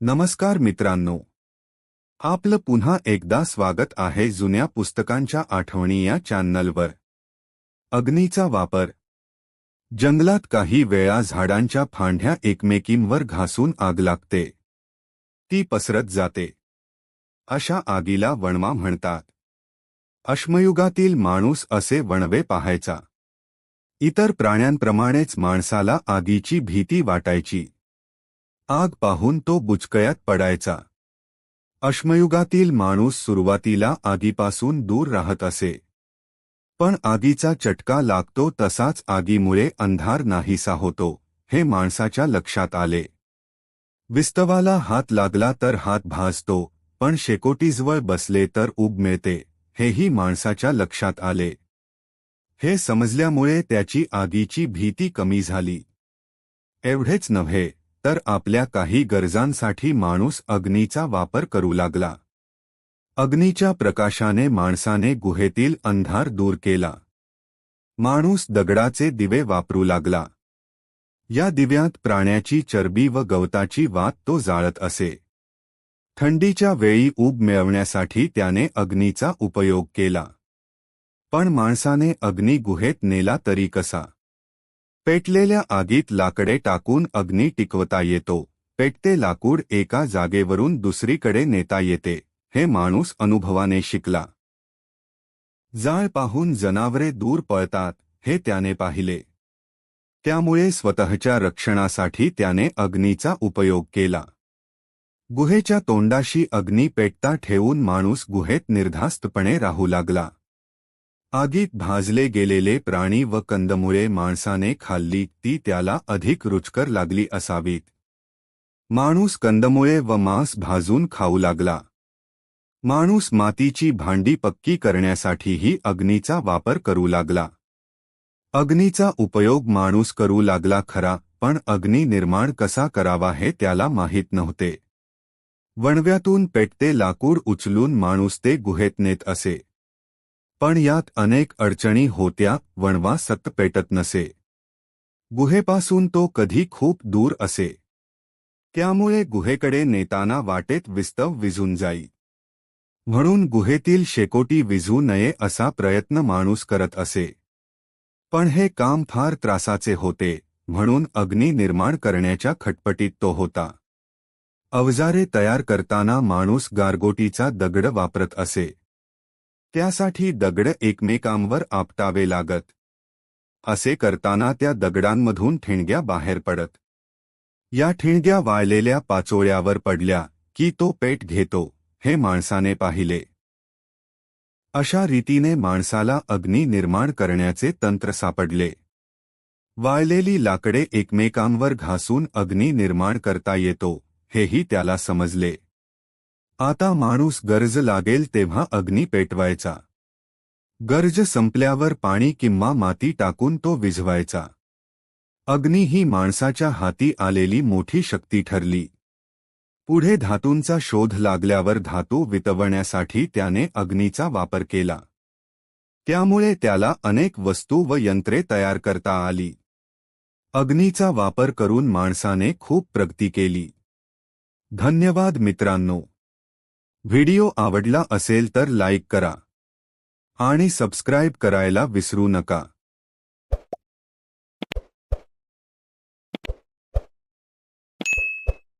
नमस्कार मित्रांनो. आपलं पुन्हा एकदा स्वागत आहे जुन्या पुस्तकांच्या आठवणी या चॅनलवर. अग्नीचा वापर. जंगलात काही वेळा झाडांच्या फांद्या एकमेकींवर घासून आग लागते. ती पसरत जाते. अशा आगीला वणवा म्हणतात. अश्मयुगातील माणूस असे वणवे पाहायचा. इतर प्राण्यांप्रमाणेच माणसाला आगीची भीती वाटायची. आग पाहून तो बुचकळ्यात पडायचा. अश्मयुगातील माणूस सुरुवातीला आगीपासून दूर राहत असे. पण आगीचा चटका लागतो तसाच आगीमुळे अंधार नाहीसा होतो हे माणसाच्या लक्षात आले. विस्तवाला हात लागला तर हात भाजतो पण शेकोटीजवळ बसले तर उब मिळते हेही माणसाच्या लक्षात आले. हे समजल्यामुळे त्याची आगीची भीती कमी झाली. एवढेच नव्हे तर आपल्या काही गरजांसाठी माणूस अग्नीचा वापर करू लागला. अग्नीच्या प्रकाशाने माणसाने गुहेतील अंधार दूर केला. माणूस दगडाचे दिवे वापरू लागला. या दिव्यात प्राण्याची चरबी व गवताची वात तो जाळत असे. थंडीच्या वेळी ऊब मिळवण्यासाठी त्याने अग्नीचा उपयोग केला. पण माणसाने अग्नी गुहेत नेला तरी कसा? पेटलेल्या आगीत लाकडे टाकून अग्नी टिकवता येतो. पेटते लाकूड एका जागेवरून दुसरीकडे नेता येते. हे माणूस अनुभवाने शिकला. जाळ पाहून जनावरे दूर पळतात हे त्याने पाहिले. त्यामुळे स्वतःच्या रक्षणासाठी त्याने अग्नीचा उपयोग केला. गुहेच्या तोंडाशी अग्नी पेटता ठेवून माणूस गुहेत निर्धास्तपणे राहू लागला. आगीत भाजले गेलेले प्राणी व कंदमुळे माणसाने खाल्ली ती त्याला अधिक रुचकर लागली असावीत. माणूस कंदमुळे व मांस भाजून खाऊ लागला. माणूस मातीची भांडी पक्की करण्यासाठीही अग्नीचा वापर करू लागला. अग्नीचा उपयोग माणूस करू लागला खरा पण अग्नी निर्माण कसा करावा हे त्याला माहीत नव्हते. वणव्यातून पेटते लाकूड उचलून माणूस ते गुहेत नेत असे. पण यात अनेक अडचणी होत्या वणवा सत पेटत नसे. गुहेपासून तो कधी खूप दूर असे. त्यामुळे गुहेकडे नेताना वाटेत विस्तव विझून जाई. म्हणून गुहेतील शेकोटी विझू नये असा प्रयत्न माणूस करत असे. पण हे काम फार त्रासाचे होते म्हणून अग्नी निर्माण करण्याच्या खटपटीत तो होता. अवजारे तयार करताना माणूस गारगोटीचा दगड वापरत असे. त्यासाठी दगड एकमेकांवर आपटावे लागत. असे करताना त्या दगडांमधून ठिणग्या बाहेर पडत. या ठिणग्या वाळलेल्या पाचोळ्यावर पडल्या की तो पेट घेतो हे माणसाने पाहिले. अशा रीतीने माणसाला अग्नी निर्माण करण्याचे तंत्र सापडले. वाळलेली लाकडे एकमेकांवर घासून अग्नी निर्माण करता येतो हेही त्याला समजले. आता माणूस गरज लागेल तेव्हा अग्नी पेटवायचा. गरज संपल्यावर पाणी किंवा माती टाकून तो विझवायचा. अग्नी ही माणसाच्या हाती आलेली मोठी शक्ती ठरली. पुढे धातूंचा शोध लागल्यावर धातू वितवण्यासाठी त्याने अग्नीचा वापर केला. त्यामुळे त्याला अनेक वस्तू व यंत्रे तयार करता आली. अग्नीचा वापर करून माणसाने खूप प्रगती केली. धन्यवाद मित्रांनो. व्हिडिओ आवडला असेल तर लाईक करा. आणि सबस्क्राईब करायला विसरू नका.